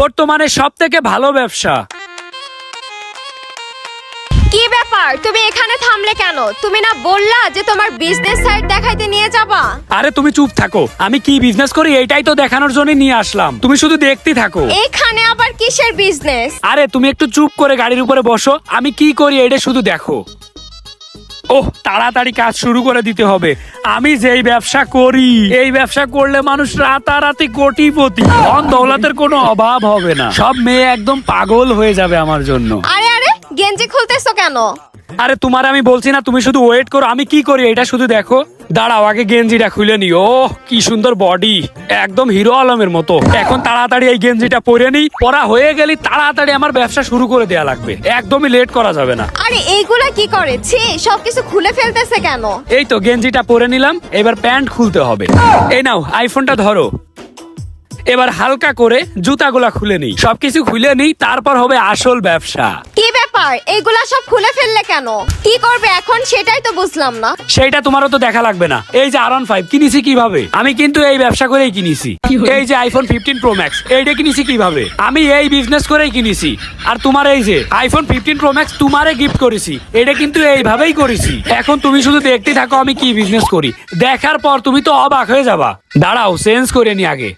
বর্তমানে সব থেকে ভালো ব্যবসা? কি ব্যাপার? তুমি এখানে থামলে কেন? তুমি না বললা যে তোমার বিজনেস সাইট দেখাইতে নিয়ে যাবা? আরে তুমি চুপ থাকো। আমি কি বিজনেস করি এইটাই তো দেখানোর জন্য নিয়ে আসলাম। তুমি শুধু দেখতে থাকো। এখানে আবার কিসের বিজনেস আরে তুমি একটু চুপ করে গাড়ির উপরে বসো। আমি কি করি এটা শুধু দেখো। ওহ তাড়াতাড়ি কাজ শুরু করে দিতে হবে। আমি যেই ব্যবসা করি এই ব্যবসা করলে মানুষ রাতারাতি কোটিপতি। ধন দৌলতের কোনো অভাব হবে না। সব মেয়ে একদম পাগল হয়ে যাবে আমার জন্য। আরে আরে গেঞ্জি খুলতেছো কেন? আরে তোমার আমি বলছি না তুমি শুধু ওয়েট করো। আমি কি করি? এটা শুধু দেখো। দাঁড়াও আগে গেঞ্জিটা খুলে নি ও কি সুন্দর বডি। একদম হিরো আলমের মতো। এখন তাড়াতাড়ি এই গেঞ্জিটা পরে নি পরা হয়ে গেলি তাড়াতাড়ি আমার ব্যবসা শুরু করে দেয়া লাগবে। একদমই লেট করা যাবে না। আরে এইগুলা কি করে? ছি সবকিছু খুলে ফেলতেছে কেন? এই তো গেঞ্জিটা পরে নিলাম। এবার প্যান্ট খুলতে হবে। এই নাও আইফোনটা ধরো। এবার হালকা করে জুতাগুলা খুলে নিই। সবকিছু খুলে নিই তারপর হবে আসল ব্যবসা। কি ব্যাপার? এইগুলা সব খুলে ফেললে কেন? কি করবে এখন? সেটাই তো বুঝলাম না। সেইটা তোমারও তো দেখা লাগবে না। এই যে আর ফাইভ কিনেছি কীভাবে? আমি কিন্তু এই ব্যবসা করেই কিনেছি। এই যে আইফোন ফিফটিন প্রো ম্যাক্স এইটা কিনেছি কীভাবে? আমি এই বিজনেস করেই কিনেছি। আর তোমার এই যে আইফোন ফিফটিন প্রো ম্যাক্স তোমারে গিফট করেছি। এটা কিন্তু এইভাবেই করেছি। এখন তুমি শুধু দেখতে থাকো আমি কি বিজনেস করি। দেখার পর তুমি তো অবাক হয়ে যাবা। দাঁড়াও চেঞ্জ করে নি আগে।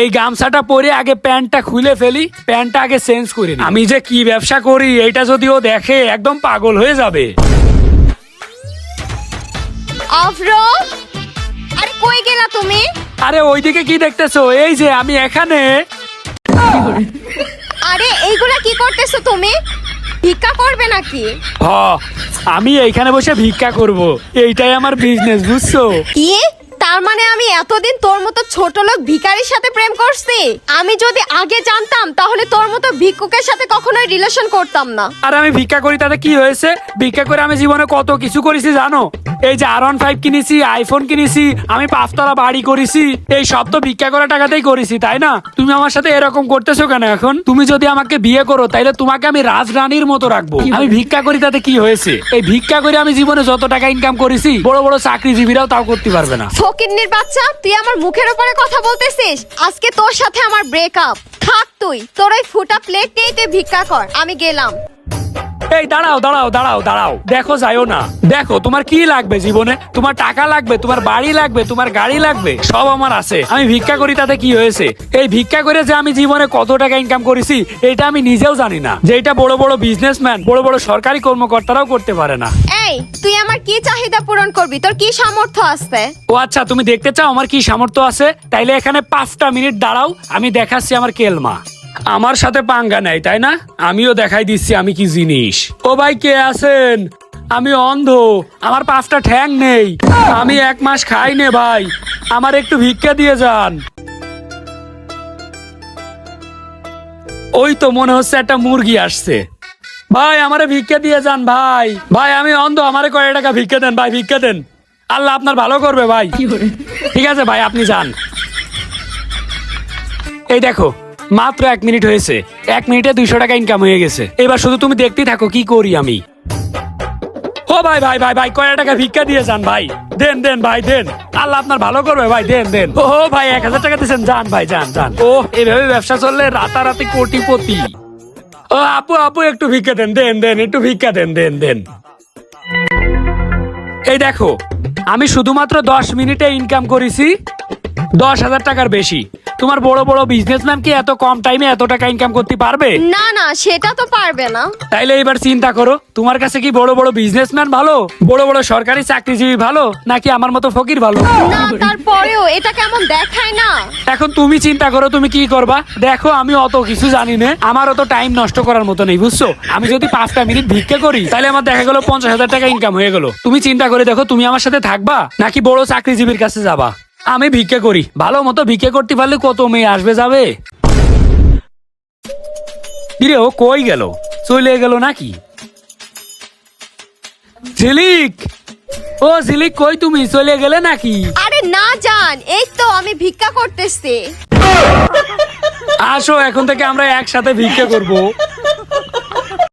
এই গামছাটা পরে আগে প্যান্টটা খুলে ফেলি প্যান্টটা আগে চেঞ্জ করি। আমি যে কি ব্যবসা করি এইটা যদি ও দেখে একদম পাগল হয়ে যাবে। আফরো আরে কই গেলা তুমি? আরে ওইদিকে কি দেখতেছো? এই যে আমি এখানে। আরে এইগুলা কি করতেছো তুমি? ভিক্ষা করবে নাকি? হ আমি এইখানে বসে ভিক্ষা করব। এইটাই আমার বিজনেস বুঝছ? কি? তার মানে আমি এতদিন তোর মতো ছোট লোক ভিকারির সাথে প্রেম করছি? আমি যদি আগে জানতাম, তাহলে তোর মতো ভিক্ষুকের সাথে কখনোই রিলেশন করতাম না। আর আমি ভিক্ষা করি, তাতে কি হয়েছে? ভিক্ষা করে আমি জীবনে কত কিছু করেছি জানো? এই যে আর ওয়ান ফাইভ কিনেছি আইফোন কিনেছি আমি পাঁচতলা বাড়ি করেছি এই সব তো ভিক্ষা করা টাকাতেই করেছি তাই না? তুমি আমার সাথে এরকম করতেছো কেন এখন? তুমি যদি আমাকে বিয়ে করো তাইলে তোমাকে আমি রাজরানীর মতো রাখব। আমি ভিক্ষা করি তাতে কি হয়েছে? এই ভিক্ষা করে আমি জীবনে যত টাকা ইনকাম করেছি বড় বড় চাকরিজীবীরাও তাও করতে পারবে না। ফকিন্নির বাচ্চা তুই আমার মুখের উপরে কথা বলতেছিস? আজকে তোর সাথে আমার ব্রেকআপ থাক তুই তোর ওই ফুটা প্লেট নিয়ে তুই ভিক্ষা কর। আমি গেলাম। এই দাঁড়াও দাঁড়াও দাঁড়াও দাঁড়াও। দেখো যাইও না। দেখো তোমার কি লাগবে জীবনে? তোমার টাকা লাগবে তোমার বাড়ি লাগবে তোমার গাড়ি লাগবে? সব আমার আছে। আমি ভিক্ষা করি তাতে কি হয়েছে? এই ভিক্ষা করে যে আমি জীবনে কত টাকা ইনকাম করেছি এটা আমি নিজেও জানি না। যে এটা বড় বড় বিজনেসম্যান বড় বড় সরকারি কর্মকর্তারাও করতে পারে না। এই তুই আমার কি চাহিদা পূরণ করবি? তোর কি সামর্থ্য আছে? ও আচ্ছা তুমি দেখতে চাও আমার কি সামর্থ্য আছে? তাইলে এখানে পাঁচটা মিনিট দাঁড়াও আমি দেখাচ্ছি আমার কেলমা। আমার সাথে পাঙ্গা নাই তাই না? আমিও দেখাই দিচ্ছি আমি কি জিনিস। ও ভাই কে আছেন? আমি অন্ধ আমার পাঁচটা ঠ্যাং নেই। আমি এক মাস খাই নে ভাই আমার একটু ভিক্ষা দিয়ে যান। ওই তো মনে হচ্ছে একটা মুরগি আসছে। ভাই আমারে ভিক্ষা দিয়ে যান ভাই। ভাই আমি অন্ধ আমারে কয় টাকা ভিক্ষা দেন? ভাই ভিক্ষা দেন। আল্লাহ আপনার ভালো করবে ভাই। ঠিক আছে ভাই আপনি যান। এই দেখো মাত্র এক মিনিট হয়েছে। এক মিনিটে দুইশো টাকা ইনকাম হয়ে গেছে। এবার শুধু তুমি দেখতেই থাকো কি করি আমি। ও ভাই ভাই ভাই ভাই কয় টাকা ভিক্ষা দিয়ে যান ভাই। দেন দেন, ভাই, দেন। আল্লাহ আপনার ভালো করবে ভাই, দেন দেন। ও ভাই, এক হাজার টাকা দিয়েছেন, যান ভাই, যান যান। ও, এভাবে ব্যবসা চললে রাতারাতি কোটিপতি। ও, আপু আপু, একটু ভিক্ষা দেন দেন দেন, একটু ভিক্ষা দেন দেন দেন। এই দেখো, আমি শুধুমাত্র দশ মিনিটে ইনকাম করেছি, দশ হাজার টাকার বেশি। তোমার বড় বড় বিজনেসম্যান কি এত কম টাইমে এত টাকা ইনকাম করতে পারবে? না না সেটা তো পারবে না। তাইলে এবার চিন্তা করো তোমার কাছে কি বড় বড় বিজনেসম্যান ভালো? বড় বড় সরকারি চাকরিজীবী ভালো? নাকি আমার মতো ফকির ভালো? না তারপরেও এটা কেমন দেখায় না? এখন তুমি চিন্তা করো তুমি কি করবা? দেখো আমি অত কিছু জানি না। আমার অত টাইম নষ্ট করার মতো নেই বুঝছ? আমি যদি পাঁচটা মিনিট ভিক্ষা করি তাহলে আমার দেখা গেলো পঞ্চাশ হাজার টাকা ইনকাম হয়ে গেলো। তুমি চিন্তা করে দেখো তুমি আমার সাথে থাকবা নাকি বড় চাকরিজীবীর কাছে যাবা? আমি ভিক্ষা করি। ভালো মতো ভিক্ষা করতে পারলে কত মেয়ে আসবে যাবে? কিরে ও কই গেল? চলে গেল নাকি? ঝিলিক! ও ঝিলিক কই তুমি? চলে গেলে নাকি? আরে না জান এই তো আমি ভিক্ষা করতেছি। আসো এখন থেকে আমরা একসাথে ভিক্ষা করব।